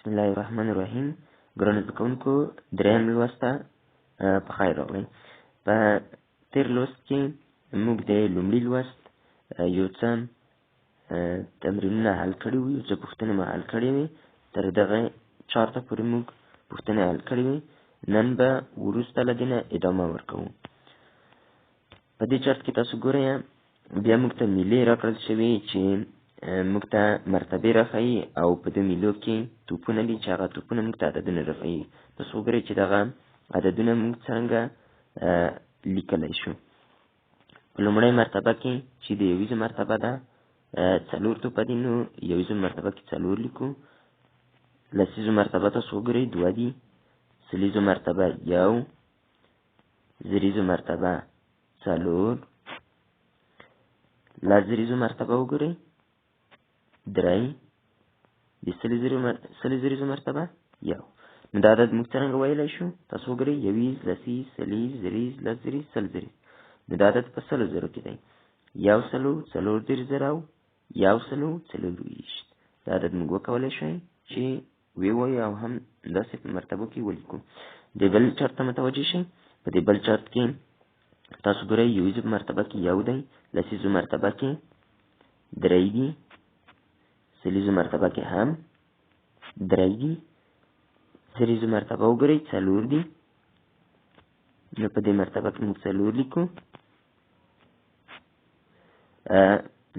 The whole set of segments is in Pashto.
بسم الله الرحمن الرحیم ګرانو زده کوونکو دریم لوست ته په خیر راغلئ په تېر لوست کې موږ د لومړي لوست یو څه تمرینونه حل کړي وو یو څه پوښتنې مو حل کړې وې تر دغه چارته پورې موږ پوښتنې حل کړې وې نن به وروسته له دې نه ادامه ورکوو په دې چارت کې تاسو ګورئ بیا موږ ته میلې راکړل شوې چې موږ ته مرتبې راښیي او په دې میلو کې توپونه دي چې هغه توپونه موږ ته عددونه راښیي تاسو وګورئ چې دغه عددونه موږ څرنګه لیکلی شو. په لومړۍ مرتبه کې چې د یویزو مرتبه ده څلور توپه دي. نو یویزو مرتبه کې څلور لیکو. لسیزو مرتبه تاسو وګورئ دوه دي. سلیزو مرتبه یو. زریزو مرتبه څلور. لزریزو مرتبه وګورئ درې د سلي زریزو مرتبه؟ یو. نو دا عدد موږ څرنګه ویلی شو تاسو وګورئ یویز لسیز سلیز زریز لسزریز سل زریز نو دا عدد په سلو زرو کې دی. یو سلو څلور دېرش زره یو سلو څلور ویشت دا عدد موږ وکولی شئ چې ویوایو او هم داسې په مرتبو کې ولیکو. د بل چارت ته متوجه شئ. په دې بل چارت کې تاسو ګورئ یویزو مرتبه کې یو دی لسیزو مرتبه کې درې دي سلیزو مرتبه کې هم درې دي سلیزو مرتبه وګورئ څلور دي نو په دې مرتبه کې موږ څلور لیکو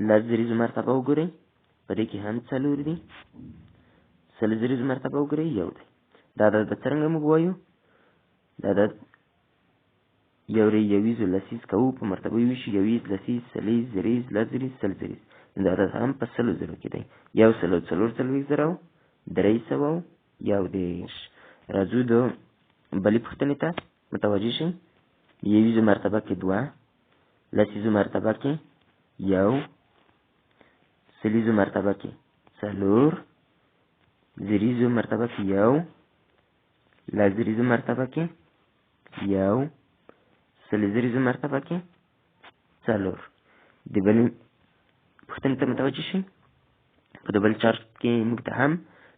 لس زریزو مرتبه وګورئ په دې کې هم څلور دي سل زریزو مرتبه وګورئ یو دی دا عدد به څرنګه موږ وایو دا عدد یو ری یویز لسیز کوو په مرتبه ویشي یویز لسیز سلیز زریز لزریز سل زریز دا عدد هم په سلو زرو کې دی. یو سلو څلور څلوېښت زره درې سوه یو دېرش. راځو د بلې پوښتنې ته. متوجه شئ؟ یویزو مرتبه کې دوه لسیزو مرتبه کې یو سلیزو مرتبه کې څلور زریزو مرتبه کې یو لزریزو مرتبه کې یو سلیزریزو مرتبه کې څلور د بلې پوښتنې ته متوجه شئ په د بل چارت کې موږ ته هم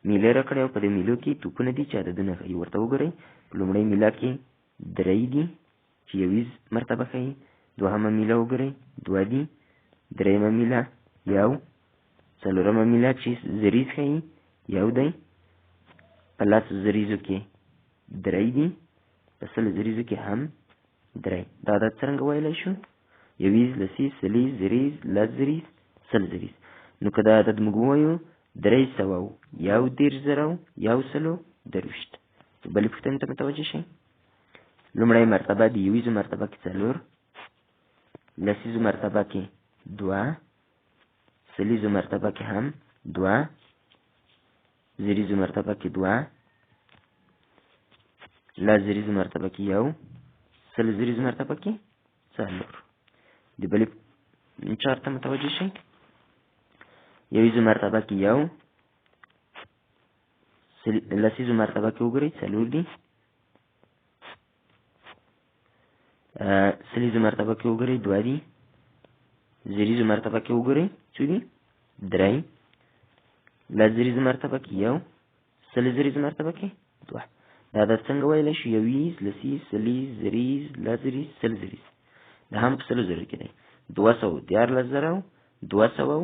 میله راکړې او په دې میلو کې توپونه دي چې عددونه ښیي ورته وګورئ په لومړۍ میله کې درې دي چې یویز مرتبه ښیي دوهمه میله وګورئ دوه دي درېیمه میله یو څلورمه میله چې زریز ښیي یو دی په لسو زریزو کې درې دي په سلو زریزو کې هم درې. دا عدد څرنګه ویلی شو؟ یویز لسیز سلیز زریز لس زریز سل زریز. نو که دا عدد موږ ووایو درې سوه یو دېرش زره یو سلو درویشت. بلې پوښتنې ته متوجه شئ. لومړی مرتبه د یویزو مرتبه کې څلور لسیزو مرتبه کې دوه سلیزو مرتبه کې هم دوه زریزو مرتبه کې دوه لا زریزو مرتبه کې یو سل زریزو مرتبه کې څلور د بلې چار ته متوجه شئ یویزو مرتبه کې یو لسیزو مرتبه کې وګورئ څلور دي سلیزو مرتبه کې وګورئ دوه دي زریزو مرتبه کې وګورئ څو دي درې لزریزو مرتبه کې یو سل زریزو مرتبه کې دوه دا د څنګه ویلی شو یویز لسیز سلیز زریز لزریز سل زریز دا هم په سلو زرو کې دی دوه سوه دیارلس زره دوه سوه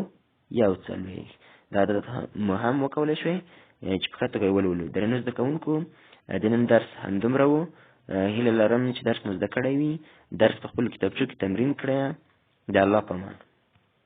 یو څلوېښت دا عدد هم وکولی شوی چې په ښه توګه یې ولولو درنو زده کوونکو د نن درس همدومره و هیله لرم چې درس مو زده کړی وي درس په خپلو کتابچو کې تمرین کړی د الله په امان